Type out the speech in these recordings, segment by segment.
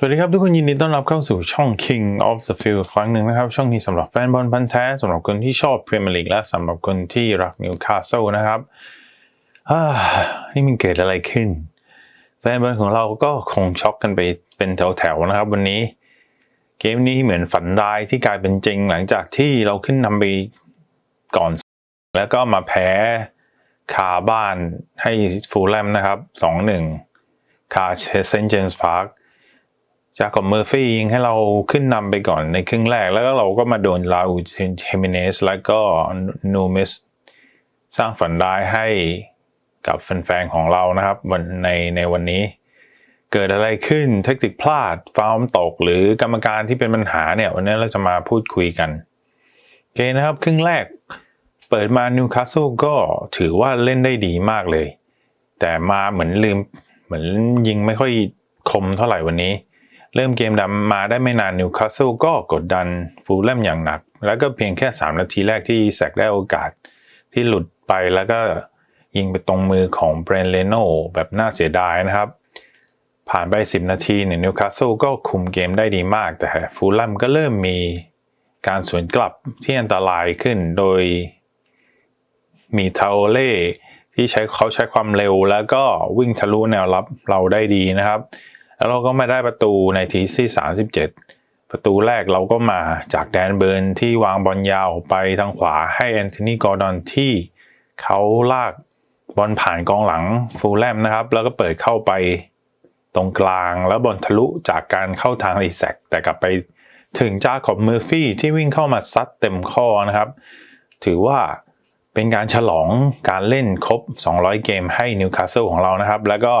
สวัสดีครับทุกคนยินดีต้อนรับเข้าสู่ช่อง King of the Field ครั้งหนึ่งนะครับ ช่องนี้สำหรับแฟนบอลพันธ์แท้สำหรับคนที่ชอบพรีเมียร์ลีกและสำหรับคนที่รักนิวคาสเซิลนะครับนี่มันเกิดอะไรขึ้น แฟนบอลของเราก็คงช็อกกันไปเป็นแถวๆนะครับ วันนี้ เกมนี้เหมือนฝันร้ายที่กลายเป็นจริงหลังจากที่เราขึ้นนำไปก่อน แล้วก็มาแพ้คาบ้านให้ฟูลแลมนะครับสองหนึ่งคาเซนเจมส์พาร์ค จากกับเมอร์ฟี่ยิงให้เราขึ้นนำไปก่อนในครึ่งแรก แล้วก็เราก็มาโดนลาอูเทมิเนสแล้วก็นูเมสสร้างฝันร้ายให้กับแฟนๆของเรานะครับวันในในวันนี้ เกิดอะไรขึ้นเทคนิคพลาดฟาวล์ตก หรือกรรมการที่เป็นปัญหาเนี่ยวันนี้เราจะมาพูดคุยกันโอเคนะครับ ครึ่งแรก เปิดมานิวคาสเซิลก็ถือว่าเล่นได้ดีมากเลย แต่มาเหมือนลืมเหมือนยิงไม่ค่อยคมเท่าไหร่วันนี้ เริ่มเกมดำมาได้ไม่นานนิวคาสเซิลก็กดดันฟูลแลมอย่างหนัก แล้วก็เพียงแค่ 3 นาทีแรกที่แซกได้โอกาสที่หลุดไปแล้วก็ยิงไปตรงมือของเบรนเลโนแบบน่าเสียดายนะครับ ผ่านไป 10 นาทีเนี่ยนิวคาสเซิลก็คุมเกมได้ดีมาก แต่ฟูลแลมก็เริ่มมีการสวนกลับที่อันตรายขึ้นโดยมีทาโอเล่ที่ใช้เขาใช้ความเร็วแล้วก็วิ่งทะลุแนวรับเราได้ดีนะครับ แล้วเราก็มาได้ประตูในทีที่37ประตูแรกเราก็มาจากแดนเบิร์นที่วางบอลยาวไปทางขวาให้แอนโทนีกอร์ดอนที่เขาลากบอลผ่านกองหลังฟูลแลมนะครับ แล้วก็เปิดเข้าไปตรงกลางแล้วบอลทะลุจากการเข้าทางรีแซกแต่กลับไปถึงจ้าขอบเมอร์ฟี่ที่วิ่งเข้ามาซัดเต็มข้อนะครับ ถือว่าเป็นการฉลองการเล่นครบ 200 เกมให้นิวคาสเซิลของเรานะครับ แล้วก็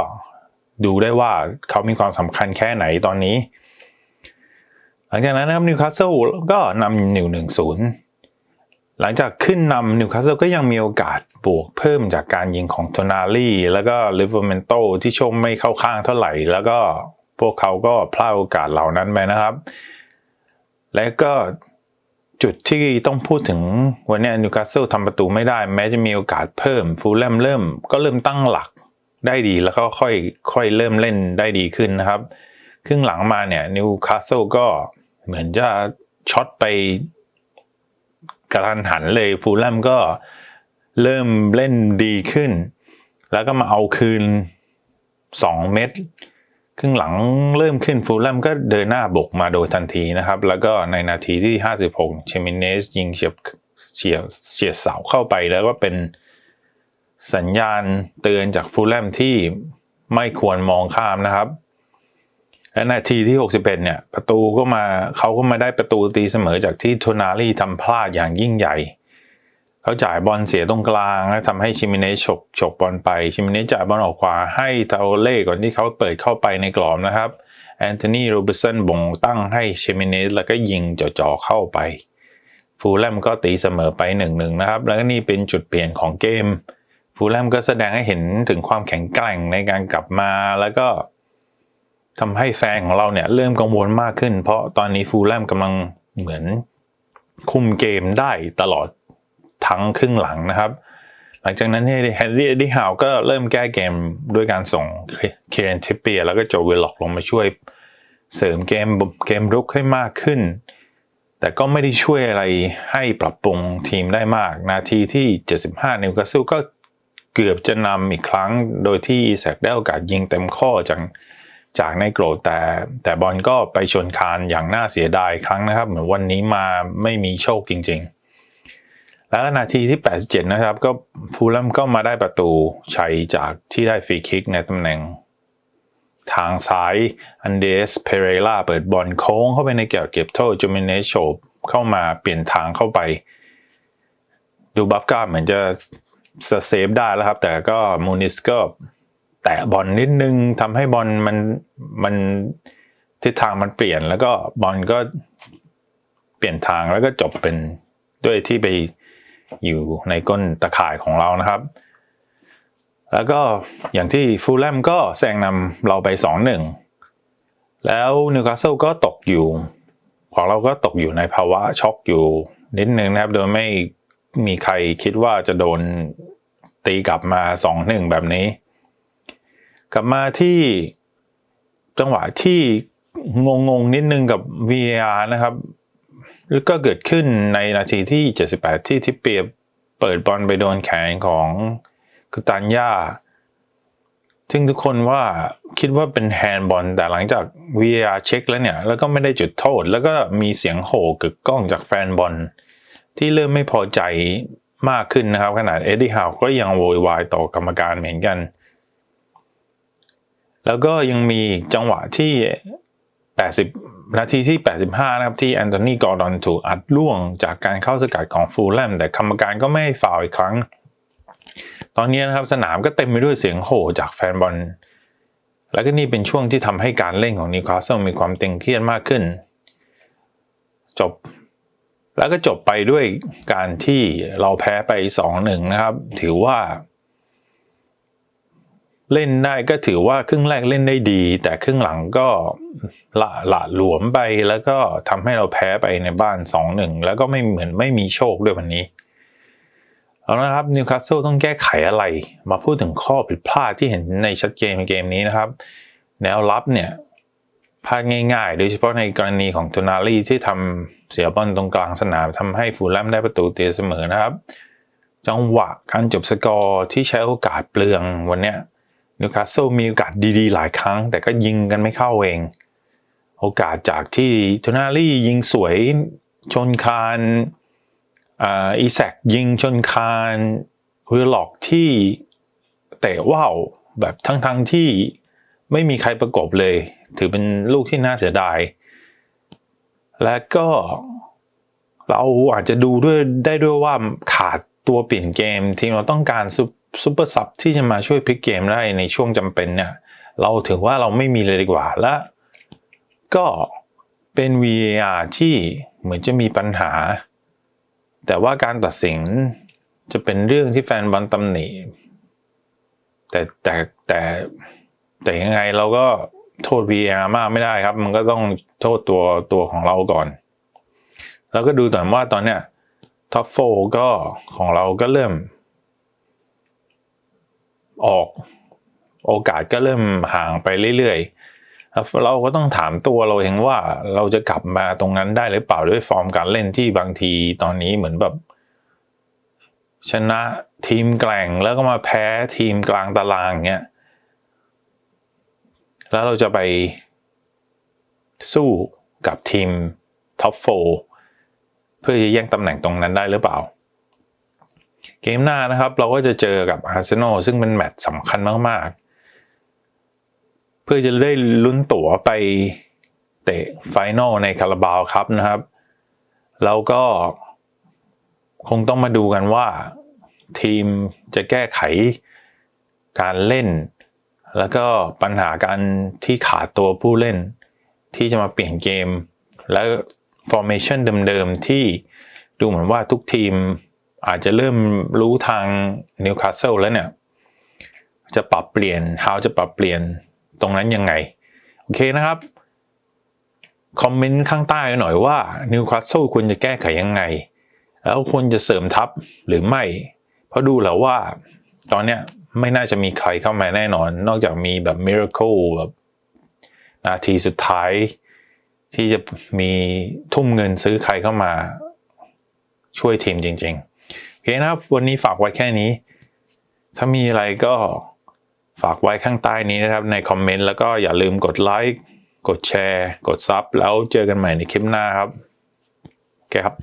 ดูได้ว่าเขามีความสำคัญแค่ไหนตอนนี้ หลังจากนั้นนะครับนิวคาสเซิลก็นำหนึ่งหนึ่งศูนย์หลังจากขึ้นนำนิวคาสเซิลก็ยังมีโอกาสบวกเพิ่มจากการยิงของโทนาลีแล้วก็ลิเวอร์เมนโตที่ชมไม่เข้าข้างเท่าไหร่ แล้วก็พวกเขาก็พลาดโอกาสเหล่านั้นไปนะครับ และก็จุดที่ต้องพูดถึงวันนี้นิวคาสเซิลทำประตูไม่ได้ แม้จะมีโอกาสเพิ่มฟูลแลมเริ่มก็เริ่มตั้งหลัก ได้ดีแล้วก็ค่อยค่อยเริ่มเล่นได้ดีขึ้นนะครับ ครึ่งหลังมาเนี่ยนิวคาสเซิลก็เหมือนจะช็อตไปกระทันหันเลยฟูลแลมก็เริ่มเล่นดีขึ้น แล้วก็มาเอาคืน 2 เม็ดครึ่งหลังเริ่มขึ้นฟูลแลมก็เดินหน้าบกมาโดยทันทีนะครับ แล้วก็ในนาทีที่ 56 เชมิเนสยิงเฉียบเฉียบเฉียดเสาเข้าไปแล้วก็เป็น สัญญาณเตือนจากฟูลแลมที่ไม่ควรมองข้ามนะครับและนาทีที่ 61 เนี่ย ประตูก็มาเขาก็มาได้ประตูตีเสมอจากที่โทนาลีทำพลาดอย่างยิ่งใหญ่ เขาจ่ายบอลเสียตรงกลางและทำให้ชิมิเนสฉกฉกบอลไป ชิมิเนจ่ายบอลออกขวาให้ทาโอเล่ก่อนที่เขาเปิดเข้าไปในกรอบนะครับ แอนโทนีโรบิสันบ่งตั้งให้ชิมิเนสแล้วก็ยิงจ่อๆเข้าไป ฟูลแลมก็ตีเสมอไปหนึ่งหนึ่งนะครับ แล้วก็นี่เป็นจุดเปลี่ยนของเกม ฟูลแลมก็แสดงให้เห็นถึงความแข็งแกร่งในการกลับมาแล้วก็ทำให้แฟนของเราเนี่ยเริ่มกังวลมากขึ้น เพราะตอนนี้ฟูลแลมกำลังเหมือนคุมเกมได้ตลอดทั้งครึ่งหลังนะครับ หลังจากนั้นแฮร์รี่ดิฮาวก็เริ่มแก้เกมด้วยการส่งเคนทิปเปียแล้วก็โจวิลล็อกลงมาช่วยเสริมเกมเกมรุกให้มากขึ้น แต่ก็ไม่ได้ช่วยอะไรให้ปรับปรุงทีมได้มาก นาทีที่ 75นิวคาสเซิลก็ เกือบจะนำอีกครั้งโดยที่อีแซกได้โอกาสยิงเต็มข้อจากจากในโกรธแต่แต่บอลก็ไปชนคานอย่างน่าเสียดายครั้งนะครับ เหมือนวันนี้มาไม่มีโชคจริง ๆ แล้วนาทีที่ 87 นะครับ ก็ฟูลแลมก็มาได้ประตูชัยจากที่ได้ฟรีคิกในตำแหน่ง ทางซ้ายอันเดสเพเรล่าเปิดบอลโค้งเข้าไปในเกี่ยวเก็บโทษจูมิเนโชบเข้ามาเปลี่ยนทางเข้าไป ดูบัฟก้าเหมือนจะ เซฟได้แล้วครับ แต่ก็มูนิสก็แตะบอลนิดนึงทำให้บอลมันมันทิศทางมันเปลี่ยน แล้วก็บอลก็เปลี่ยนทางแล้วก็จบเป็นด้วยที่ไปอยู่ในก้นตะข่ายของเรานะครับ แล้วก็อย่างที่ฟูลแลมก็แซงนำเราไปสองหนึ่งแล้วนิวคาสเซิลก็ตกอยู่ ของเราก็ตกอยู่ในภาวะช็อกอยู่นิดนึงนะครับ โดยไม่ มีใครคิดว่าจะโดนตีกลับมาสองหนึ่งแบบนี้ กลับมาที่จังหวะที่งงๆนิดนึงกับ VAR นะครับแล้วก็เกิดขึ้นในนาทีที่ 78 ที่ทิเปียเปิดบอลไปโดนแขนของกุตันยาซึ่งทุกคนว่าคิดว่าเป็นแฮนด์บอล แต่หลังจาก VAR เช็คแล้วเนี่ย แล้วก็ไม่ได้จุดโทษ แล้วก็มีเสียงโห่กึกก้องจากแฟนบอล ที่เริ่มไม่พอใจมากขึ้นนะครับ ขนาดเอ็ดดี้ฮาวก็ยังโวยวายต่อกรรมการเหมือนกัน แล้วก็ยังมีจังหวะที่ 80 นาทีที่ 85 นะครับ ที่แอนโทนีกอร์ดอนถูกอัดล่วงจากการเข้าสกัดของฟูลแลมแต่กรรมการก็ไม่ให้ฟาวอีกครั้ง ตอนนี้นะครับสนามก็เต็มไปด้วยเสียงโห่จากแฟนบอลแล้วก็นี่เป็นช่วงที่ทำให้การเล่นของนิวคาสเซิลมีความตึงเครียดมากขึ้น จบ แล้วก็จบไปด้วยการที่เราแพ้ไป2-1นะครับ ถือว่า เล่นได้ก็ถือว่าครึ่งแรกเล่นได้ดี แต่ครึ่งหลังก็ละละหลวมไปแล้วก็ทำให้เราแพ้ไปในบ้าน2-1แล้วก็ไม่เหมือนไม่มีโชคด้วยวันนี้เอาละครับนิวคาสเซิลต้องแก้ไขอะไร มาพูดถึงข้อผิดพลาดที่เห็นในชัดเกมเกมนี้นะครับ แนวรับเนี่ย พลาดง่ายๆ โดยเฉพาะในกรณีของตูนาลีที่ทำเสียบอลตรงกลางสนามทำให้ฟูลแลมได้ประตูตีเสมอนะครับ จังหวะการจบสกอร์ที่ใช้โอกาสเปลืองวันนี้นิวคาสเซิลมีโอกาสดีๆ หลายครั้ง แต่ก็ยิงกันไม่เข้าเอง โอกาสจากที่โทนาลียิงสวยชนคานอีแซกยิงชนคานวิลล็อกที่เตะว่าวแบบทั้งๆที่ไม่มีใครประกบเลย ถือเป็นลูกที่น่าเสียดาย และก็เราอาจจะดูด้วยได้ด้วยว่าขาดตัวเปลี่ยนเกม ทีมเราต้องการซุปซุปเปอร์ซับที่จะมาช่วยพลิกเกมได้ในช่วงจำเป็นเนี่ย เราถือว่าเราไม่มีเลยดีกว่าและก็เป็น VAR ที่เหมือนจะมีปัญหา แต่ว่าการตัดสินจะเป็นเรื่องที่แฟนบอลตำหนิแต่แต่แต่แต่ยังไงเราก็ โทษ VR มากไม่ได้ครับ มันก็ต้องโทษตัวตัวของเราก่อน แล้วก็ดูต่ว่าตอนเนี้ยท็อปโฟก็ของเราก็เริ่ม ออกโอกาสก็เริ่มห่างไปเรื่อยๆแล้วเราก็ต้องถามตัวเราเองว่าเราจะกลับมาตรงนั้นได้หรือเปล่าด้วยฟอร์มการเล่นที่บางทีตอนนี้เหมือนแบบ ชนะทีมแกล่งแล้วก็มาแพ้ทีมกลางตารางเงี้ย แล้วเราจะไปสู้กับทีมท็อปโฟเพื่อจะแย่งตำแหน่งตรงนั้นได้หรือเปล่า เกมหน้านะครับ เราก็จะเจอกับอาร์เซนอลซึ่งเป็นแมตช์สำคัญมาก ๆ เพื่อจะได้ลุ้นตั๋วไปเตะไฟนอลในคาราบาวครับนะครับแล้วก็คงต้องมาดูกันว่าทีมจะแก้ไขการเล่น แล้วก็ปัญหาการที่ขาดตัวผู้เล่น ที่จะมาเปลี่ยนเกม และ formation เดิมๆ ที่ดูเหมือนว่าทุกทีมอาจจะเริ่มรู้ทางนิวคาสเซิลแล้วเนี่ย จะปรับเปลี่ยน how จะปรับเปลี่ยนตรงนั้นยังไง โอเคนะครับ คอมเมนต์ข้างใต้หน่อยว่านิวคาสเซิลควรจะแก้ไขยังไง แล้วควรจะเสริมทัพหรือไม่ เพราะดูแล้วว่าตอนเนี้ย ไม่น่าจะมีใครเข้ามาแน่นอน นอกจากมีแบบมิราเคิลแบบนาทีสุดท้ายที่จะมีทุ่มเงินซื้อใครเข้ามาช่วยทีมจริงๆโอเคนะครับวันนี้ฝากไว้แค่นี้ ถ้ามีอะไรก็ฝากไว้ข้างใต้นี้นะครับในคอมเมนต์แล้วก็อย่าลืมกดไลค์กดแชร์ กดซับแล้วเจอกันใหม่ในคลิปหน้าครับโอเคครับ